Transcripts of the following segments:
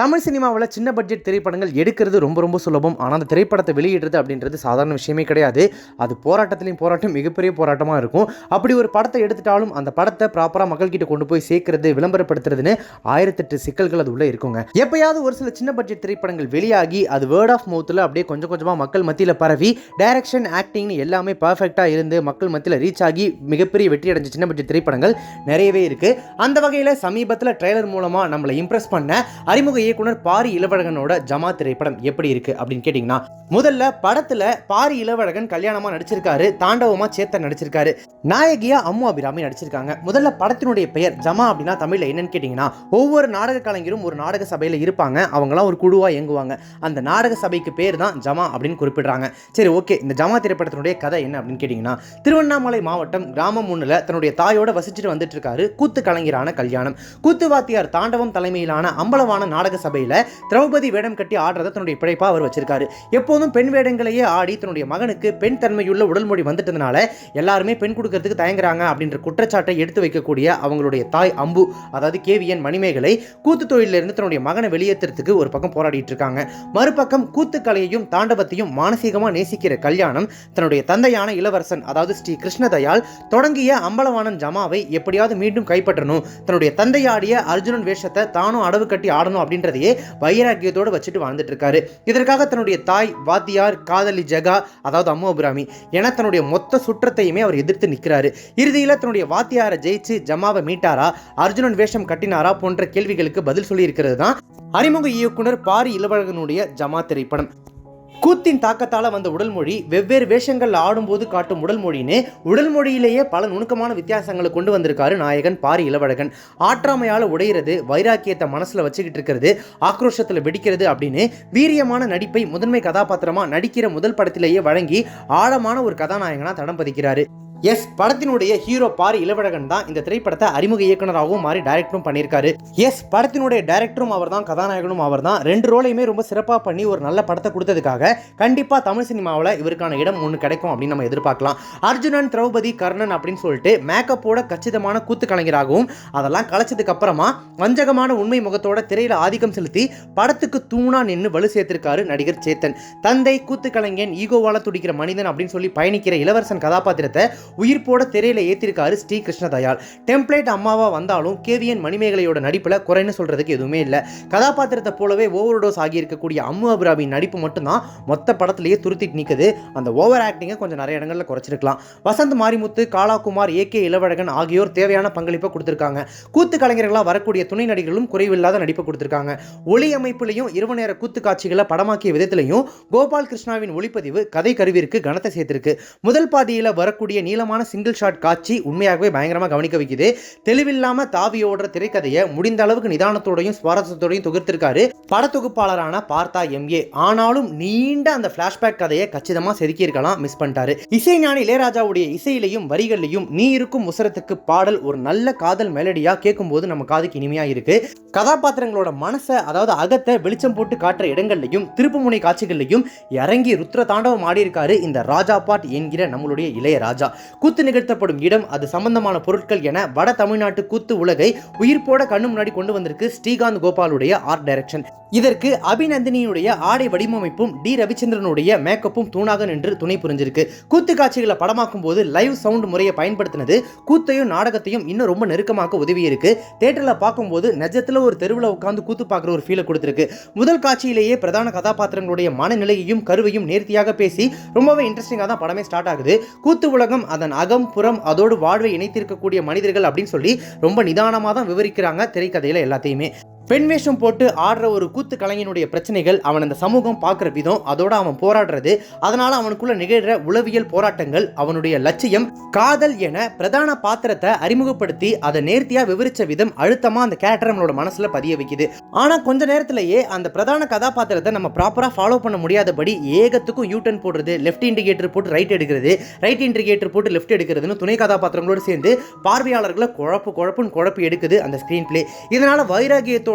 தமிழ் சினிமாவில் சின்ன பட்ஜெட் திரைப்படங்கள் எடுக்கிறது ரொம்ப ரொம்ப சுலபம். ஆனால் அந்த திரைப்படத்தை வெளியிடுறது அப்படின்றது சாதாரண விஷயமே கிடையாது. அது போராட்டத்திலையும் போராட்டம் மிகப்பெரிய போராட்டமாக இருக்கும். அப்படி ஒரு படத்தை எடுத்துட்டாலும் அந்த படத்தை ப்ராப்பராக மக்கள்கிட்ட கொண்டு போய் சேர்க்கறது விளம்பரப்படுத்துறதுன்னு ஆயிரத்தெட்டு சிக்கல்கள் அது உள்ளே இருக்குங்க. எப்பயாவது ஒரு சில சின்ன பட்ஜெட் திரைப்படங்கள் வெளியாகி அது வேர்ட் ஆஃப் மவுத்தில் அப்படியே கொஞ்சம் கொஞ்சமாக மக்கள் மத்தியில் பரவி டைரக்ஷன் ஆக்டிங்னு எல்லாமே பர்ஃபெக்டாக இருந்து மக்கள் மத்தியில் ரீச் ஆகி மிகப்பெரிய வெற்றி அடைஞ்ச சின்ன பட்ஜெட் திரைப்படங்கள் நிறையவே இருக்குது அந்த வகையில் சமீபத்தில் ட்ரெய்லர் மூலமாக நம்மளை இம்ப்ரெஸ் பண்ண அறிமுக இயக்குனர் பாரி இளவழகனோட ஜமா திரைப்படம் எப்படி இருக்கு அப்படின்னு கேட்டிங்கன்னா முதல்ல படத்தில் பாரி இளவழகன் கல்யாணமாக நடிச்சிருக்காரு தாண்டவமா சேத்தன் நடிச்சிருக்காரு நாயகியா அம்மு அபிராமி நடிச்சிருக்காங்க. முதல்ல படத்தினுடைய பெயர் ஜமா அப்படின்னா தமிழில் என்னன்னு கேட்டிங்கன்னா ஒவ்வொரு நாடக கலைஞரும் ஒரு நாடக சபையில் இருப்பாங்க அவங்களாம் ஒரு குழுவாக இயங்குவாங்க. அந்த நாடக சபைக்கு பேர் தான் ஜமா அப்படின்னு குறிப்பிடுறாங்க. சரி ஓகே இந்த ஜமா திரைப்படத்தினுடைய கதை என்ன அப்படின்னு கேட்டிங்கன்னா திருவண்ணாமலை மாவட்டம் கிராமம் ஒன்றில் தன்னுடைய தாயோட வசிச்சுட்டு வந்துட்டு இருக்காரு கூத்து கலைஞரான கல்யாணம். கூத்து வாத்தியார் தாண்டவம் தலைமையிலான அம்பலவான நாடக சபையில் திரௌபதி வேடம் கட்டி ஆடுறத தன்னுடைய பிழைப்பா அவர் வச்சிருக்காரு. எப்போதும் பெண் வேடங்களையே ஆடி தன்னுடைய மகனுக்கு பெண் தன்மையுள்ள உடல் மொழி வந்துட்டதுனால எல்லாருமே பெண் கொடுக்கறதுக்கு தயங்குறாங்க அப்படின்ற குற்றச்சாட்டை எடுத்து வைக்கக்கூடிய அவங்களுடைய தாய் அம்பு அதாவது கேவியன் மணிமேகலை கூத்து தொழிலிருந்து தன்னுடைய மகனை வெளியேற்றுறதுக்கு ஒரு பக்கம் போராடிட்டு இருக்காங்க. மறுபக்கம் கூத்துக்கலையையும் தாண்டவத்தையும் மானசீகமாக நேசிக்கிற கல்யாணம் தன்னுடைய தந்தையான இளவரசன் அதாவது ஸ்ரீ கிருஷ்ணதயால் தொடங்கிய அம்பலவாணன் ஜமாவை எப்படியாவது மீண்டும் கைப்பற்றணும். தன்னுடைய தந்தையாடிய அர்ஜுனன் வேஷத்தை தானும் அடவு கட்டி ஆடணும் அப்படின்னு அப்படின்றதையே வைராக்கியத்தோடு வச்சுட்டு வாழ்ந்துட்டு இருக்காரு இதற்காக தன்னுடைய தாய் வாத்தியார் காதலி ஜெகா அதாவது அம்மு அபிராமி என தன்னுடைய மொத்த சுற்றத்தையுமே அவர் எதிர்த்து நிற்கிறாரு. இறுதியில் தன்னுடைய வாத்தியாரை ஜெயிச்சு ஜமாவை மீட்டாரா அர்ஜுனன் வேஷம் கட்டினாரா போன்ற கேள்விகளுக்கு பதில் சொல்லியிருக்கிறது தான் அறிமுக இயக்குனர் பாரி இளவழகனுடைய ஜமா திரைப்படம். கூத்தின் தாக்கத்தால் வந்த உடல் மொழி வெவ்வேறு வேஷங்கள் ஆடும்போது காட்டும் உடல் மொழின்னு உடல் மொழியிலேயே பல நுணுக்கமான வித்தியாசங்களை கொண்டு வந்திருக்காரு நாயகன் பாரி இளவழகன். ஆற்றாமையால் உடையிறது வைராக்கியத்தை மனசில் வச்சுக்கிட்டு இருக்கிறது ஆக்ரோஷத்தில் வெடிக்கிறது அப்படின்னு வீரியமான நடிப்பை முதன்மை கதாபாத்திரமாக நடிக்கிற முதல் படத்திலேயே வழங்கி ஆழமான ஒரு கதாநாயகனாக தடம் பதிக்கிறாரு. எஸ் படத்தினுடைய ஹீரோ பாரி இளவழகன் தான் இந்த திரைப்படத்தை அறிமுக இயக்குனராகவும் மாறி டைரக்டரும் பண்ணியிருக்காரு. எஸ் படத்தினுடைய டைரக்டரும் அவர் தான் கதாநாயகனும் அவர் தான் ரெண்டு ரோலையுமே ரொம்ப சிறப்பாக பண்ணி ஒரு நல்ல படத்தை கொடுத்ததுக்காக கண்டிப்பாக தமிழ் சினிமாவில் இவருக்கான இடம் ஒன்று கிடைக்கும் அப்படின்னு நம்ம எதிர்பார்க்கலாம். அர்ஜுனன் திரௌபதி கர்ணன் அப்படின்னு சொல்லிட்டு மேக்கப்போட கச்சிதமான கூத்து கலைஞராகவும் அதெல்லாம் கலைச்சதுக்கு அப்புறமா வஞ்சகமான உண்மை முகத்தோட திரையில் ஆதிக்கம் செலுத்தி படத்துக்கு தூணா நின்று வலு சேர்த்திருக்காரு நடிகர் சேத்தன். தந்தை கூத்து கலைஞன் ஈகோவால துடிக்கிற மனிதன் அப்படின்னு சொல்லி பயணிக்கிற இளவரசன் கதாபாத்திரத்தை உயிர்ப்போட திரையில ஏத்திருக்காரு ஸ்ரீ கிருஷ்ணதயாள். டெம்ப்ளேட் அம்மாவா வந்தாலும் கேவியன் மணிமேகலையோட நடிப்புல குறைன்னு சொல்றதுக்கு எதுவுமே இல்லை. கதாபாத்திரத்தை போலவே ஓவர் டோஸ் ஆகியிருக்கக்கூடிய அம்மு அபுராபின் நடிப்பு மட்டும்தான் மொத்த படத்திலேயே துருத்திட்டு நிற்குது அந்த ஓவர் ஆக்டிங்கை கொஞ்சம் நிறைய இடங்களில் குறைச்சிருக்கலாம். வசந்த் மாரிமுத்து காலாகுமார் ஏ கே இளவழகன் ஆகியோர் தேவையான பங்களிப்பை கொடுத்துருக்காங்க. கூத்து கலைஞர்களாக வரக்கூடிய துணை நடிகர்களும் குறைவில்லாத நடிப்பை கொடுத்துருக்காங்க. ஒளி அமைப்புலையும் இரவு நேர கூத்து காட்சிகளை படமாக்கிய விதத்திலையும் கோபால் கிருஷ்ணாவின் ஒளிப்பதிவு கதை கருவிற்கு கனத்தை சேர்த்திருக்கு. முதல் பாதியில் வரக்கூடிய நீளமான சிங்கிள் ஷாட் காட்சி உண்மையாகவே பயங்கரமாக கவனிக்க வைக்குது. தெளிவில்லாம தாவி ஓடுற திரைக்கதையை முடிந்த அளவுக்கு நிதானத்தோடையும் சுவாரஸ்யத்தோடையும் தொகுத்திருக்காரு படத்தொகுப்பாளரான பார்த்தா எம்ஏ ஆனாலும் நீண்ட அந்த ஃபிளாஷ்பேக் கதையை கச்சிதமாக செதுக்கியிருக்கலாம் மிஸ் பண்ணிட்டாரு. இசைஞானி இளையராஜாவுடைய இசையிலையும் வரிகள்லையும் நீ இருக்கும் உசரத்துக்கு பாடல் ஒரு நல்ல காதல் மெலடியா கேட்கும்போது நம்ம காதுக்கு இனிமையா இருக்கு. கதாபாத்திரங்களோட மனசை அதாவது அகத்தை வெளிச்சம் போட்டு காட்டுற இடங்கள்லையும் திருப்புமுனை காட்சிகள்லையும் இறங்கி ருத்ர தாண்டவம் ஆடியிருக்காரு இந்த ராஜா பாட் என்கிற நம்மளுடைய இளையராஜா. கூத்து நிகழ்த்தப்படும் இடம் அது சம்பந்தமான பொருட்கள் என வட தமிழ்நாட்டு கூத்து உலகை உயிர்ப்போட கண்ணு முன்னாடி கொண்டு வந்திருக்கு ஸ்ரீகாந்த் கோபாலுடைய ஆர்ட் டைரக்ஷன் இதற்கு அபிநந்தினியுடைய ஆடை வடிவமைப்பும் டி ரவிச்சந்திரனுடைய மேக்கப்பும் தூணாக நின்று துணை புரிஞ்சிருக்கு. கூத்து காட்சிகளை படமாக்கும் போது லைவ் சவுண்ட் முறையை பயன்படுத்தினது கூத்தையும் நாடகத்தையும் இன்னும் ரொம்ப நெருக்கமாக உதவி இருக்கு தேட்டரில் பார்க்கும்போது நிஜத்தில் ஒரு தெருவில் உட்காந்து கூத்து பார்க்குற ஒரு ஃபீலை கொடுத்துருக்கு. முதல் காட்சியிலேயே பிரதான கதாபாத்திரங்களுடைய மனநிலையையும் கருவையும் நேர்த்தியாக பேசி ரொம்பவே இன்ட்ரெஸ்டிங்காக தான் படமே ஸ்டார்ட் ஆகுது. கூத்து உலகம் அதன் அகம் புறம் அதோடு வாழ்வை இணைத்திருக்கக்கூடிய மனிதர்கள் அப்படின்னு சொல்லி ரொம்ப நிதானமாக தான் விவரிக்கிறாங்க திரைக்கதையில் எல்லாத்தையுமே. பெண் வேஷம் போட்டு ஆடுற ஒரு கூத்து கலைஞனுடைய பிரச்சனைகள் அவன் அந்த சமூகம் பார்க்குற விதம் அதோட அவன் போராடுறது அதனால அவனுக்குள்ள நிகழ்கிற உளவியல் போராட்டங்கள் அவனுடைய லட்சியம் காதல் என பிரதான பாத்திரத்தை அறிமுகப்படுத்தி அதை நேர்த்தியா விவரிச்ச விதம் அழுத்தமா அந்த கேரக்டர் நம்மளோட மனசுல பதிய வைக்குது. ஆனா கொஞ்ச நேரத்திலேயே அந்த பிரதான கதாபாத்திரத்தை நம்ம ப்ராப்பரா ஃபாலோ பண்ண முடியாதபடி ஏகத்துக்கும் யூ டர்ன் போடுறது லெஃப்ட் இண்டிகேட்டர் போட்டு ரைட் எடுக்கிறது ரைட் இண்டிகேட்டர் போட்டு லெஃப்ட் எடுக்கிறதுன்னு துணை கதாபாத்திரங்களோடு சேர்ந்து பார்வையாளர்களை குழப்பு குழப்புன்னு குழப்பி எடுக்குது அந்த ஸ்க்ரீன் பிளே இதனால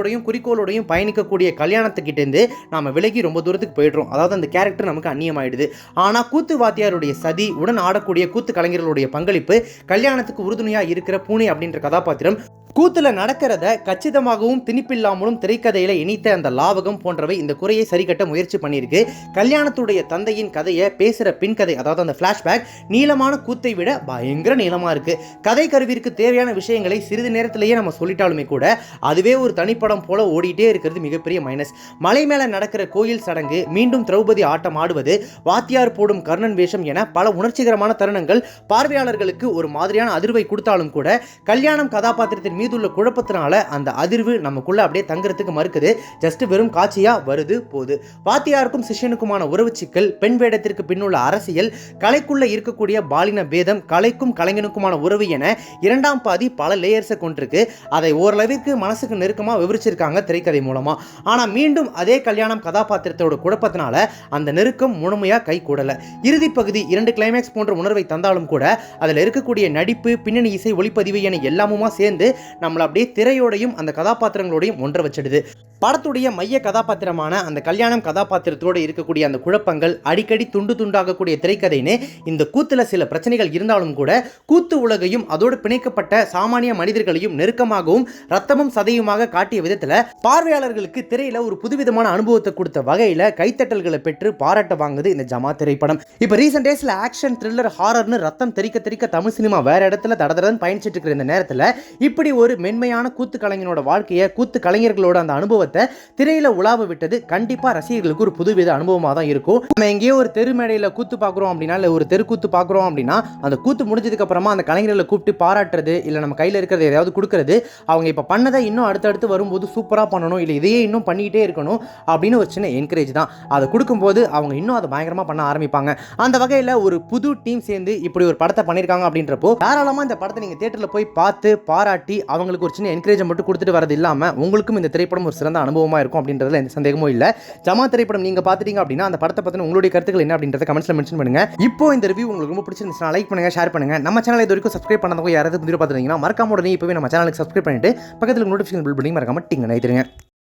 வைராகியத்தோடையும் குறிக்கோளோடையும் பயணிக்கக்கூடிய கல்யாணத்துக்கிட்டேருந்து நாம விலகி ரொம்ப தூரத்துக்கு போயிடுறோம். அதாவது அந்த கேரக்டர் நமக்கு அந்நியமாயிடுது. ஆனால் கூத்து வாத்தியாருடைய சதி உடன் ஆடக்கூடிய கூத்து கலைஞர்களுடைய பங்களிப்பு கல்யாணத்துக்கு உறுதுணையாக இருக்கிற பூனை அப்படின்ற கதாபாத்திரம் கூத்துல நடக்கிறத கச்சிதமாகவும் திணிப்பில்லாமலும் திரைக்கதையில இணைத்த அந்த லாவகம் போன்றவை இந்த குறையை சரிகட்ட முயற்சி பண்ணியிருக்கு. கல்யாணத்துடைய தந்தையின் கதையை பேசுற பின் கதை அதாவது அந்த ஃபிளாஷ்பேக் நீளமான கூத்தை விட பயங்கர நீளமா இருக்கு. கதை கருவிற்கு தேவையான விஷயங்களை சிறிது நேரத்திலேயே நம்ம சொல்லிட்டாலுமே கூட அதுவே ஒரு தனிப்படம் போல ஓடிட்டே இருக்கிறது மிகப்பெரிய மைனஸ் மலை மேல நடக்கிற கோயில் சடங்கு மீண்டும் திரௌபதி ஆட்டம் ஆடுவது வாத்தியார் போடும் கர்ணன் வேஷம் என பல உணர்ச்சிகரமான தருணங்கள் பார்வையாளர்களுக்கு ஒரு மாதிரியான அதிர்வை கொடுத்தாலும் கூட கல்யாணம் கதாபாத்திரத்தின் மீதுள்ள குழப்பத்தினால அந்த அதிர்வு நமக்குள்ள அப்படியே தங்குறதுக்கு மறுக்குது. ஜஸ்ட் வெறும் காட்சியா வருது போகுது. வாத்தியாருக்கும் சிஷ்யனுக்குமான உறவு சிக்கல் பெண் வேடத்திற்கு பின்னுள்ள அரசியல் கலைக்குள்ள இருக்கக்கூடிய பாலின பேதம் கலைக்கும் கலைஞனுக்குமான உறவு என இரண்டாம் பாதி பல லேயர்ஸை கொண்டிருக்கு. அதை ஓரளவிற்கு மனசுக்கு நெருக்கமாக விவரிச்சிருக்காங்க திரைக்கதை மூலமா. ஆனால் மீண்டும் அதே கல்யாணம் கதாபாத்திரத்தோட குழப்பத்தினால அந்த நெருக்கம் முழுமையாக கை கூடல. இறுதி பகுதி இரண்டு கிளைமேக்ஸ் போன்ற உணர்வை தந்தாலும் கூட அதில் இருக்கக்கூடிய நடிப்பு பின்னணி இசை ஒளிப்பதிவு என எல்லாமுமா சேர்ந்து நம்மளை அப்படியே திரையோடையும் அந்த கதாபாத்திரங்களோடையும் ஒன்ற வச்சிடுது. படத்துடைய மைய கதாபாத்திரமான அந்த கல்யாணம் கதாபாத்திரத்தோடு இருக்கக்கூடிய அந்த குழப்பங்கள் அடிக்கடி துண்டு துண்டாகக்கூடிய திரைக்கதைன்னு இந்த கூத்துல சில பிரச்சனைகள் இருந்தாலும் கூட கூத்து உலகையும் அதோடு பிணைக்கப்பட்ட சாமானிய மனிதர்களையும் நெருக்கமாகவும் ரத்தமும் சதையுமாக காட்டிய விதத்துல பார்வையாளர்களுக்கு திரையில ஒரு புதுவிதமான அனுபவத்தை கொடுத்த வகையில கைத்தட்டல்களை பெற்று பாராட்ட வாங்குது இந்த ஜமா திரைப்படம். இப்போ ரீசெண்ட் டேஸ்ல ஆக்ஷன் த்ரில்லர் ஹாரர்னு ரத்தம் தெறிக்க தெறிக்க தமிழ் சினிமா வேற இடத்துல தடதடன்னு பயணிச்சிட்டு இருக்கிற இந்த நேரத்தில் இப்படி ஒரு ஒரு மென்மையான கூத்து கலைஞனோட வாழ்க்கையை கூத்து கலைஞர்களோட அந்த அனுபவத்தை திரையில உலாவ விட்டது. கண்டிப்பா ரசிகர்களுக்கு ஒரு புதுவித அனுபவமாக தான் இருக்கும். நம்ம எங்கேயோ ஒரு தெரு மேடையில் கூத்து பார்க்குறோம் அப்படின்னா இல்லை ஒரு தெருக்கூத்து பார்க்குறோம் அப்படின்னா அந்த கூத்து முடிஞ்சதுக்கு அப்புறமா அந்த கலைஞர்களை கூப்பிட்டு பாராட்டுறது இல்லை நம்ம கையில் இருக்கிறத ஏதாவது கொடுக்கறது அவங்க இப்போ பண்ணதை இன்னும் அடுத்தடுத்து வரும்போது சூப்பராக பண்ணணும் இல்லை இதையே இன்னும் பண்ணிக்கிட்டே இருக்கணும் அப்படின்னு ஒரு சின்ன என்கரேஜ் தான். அதை கொடுக்கும்போது அவங்க இன்னும் அதை பயங்கரமாக பண்ண ஆரம்பிப்பாங்க. அந்த வகையில் ஒரு புது டீம் சேர்ந்து இப்படி ஒரு படத்தை பண்ணியிருக்காங்க அப்படின்றப்போ தாராளமாக இந்த படத்தை நீங்கள் தேட்டரில் போய் பார்த்து பாராட்டி அவங்களுக்கு ஒரு சின்ன என்கரேஜ் மட்டும் கொடுத்துட்டு வரது இல்லாமல் உங்களுக்கும் இந்த திரைப்படம் ஒரு சிறந்த அனுபவமாக இருக்கும் அப்படின்றதுல எந்த சந்தேகமும் இல்லை. ஜமா திரைப்படம் நீங்கள் பார்த்துட்டீங்க அப்படின்னா அந்த படத்தை பற்றின உங்களுடைய கருத்துக்கள் என்ன அப்படின்றத கமெண்ட்ஸில் மென்ஷன் பண்ணுங்க. இப்போ இந்த ரிவ்யூ உங்களுக்கு ரொம்ப பிடிச்சிருந்துச்சுன்னா லைக் பண்ணுங்க ஷேர் பண்ணுங்க. நம்ம சேனல் இது வரைக்கும் சப்ஸ்கிரைப் பண்ணாதவங்க யாராவது புதிய பார்த்துருந்தீங்கன்னா மறக்காம உடனே இப்போவே நம்ம சேனலுக்கு சப்ஸ்கிரைப் பண்ணிட்டு பக்கத்தில் நோட்டிஃபிகேஷன் பில் பண்ணி மறக்காம டிங்க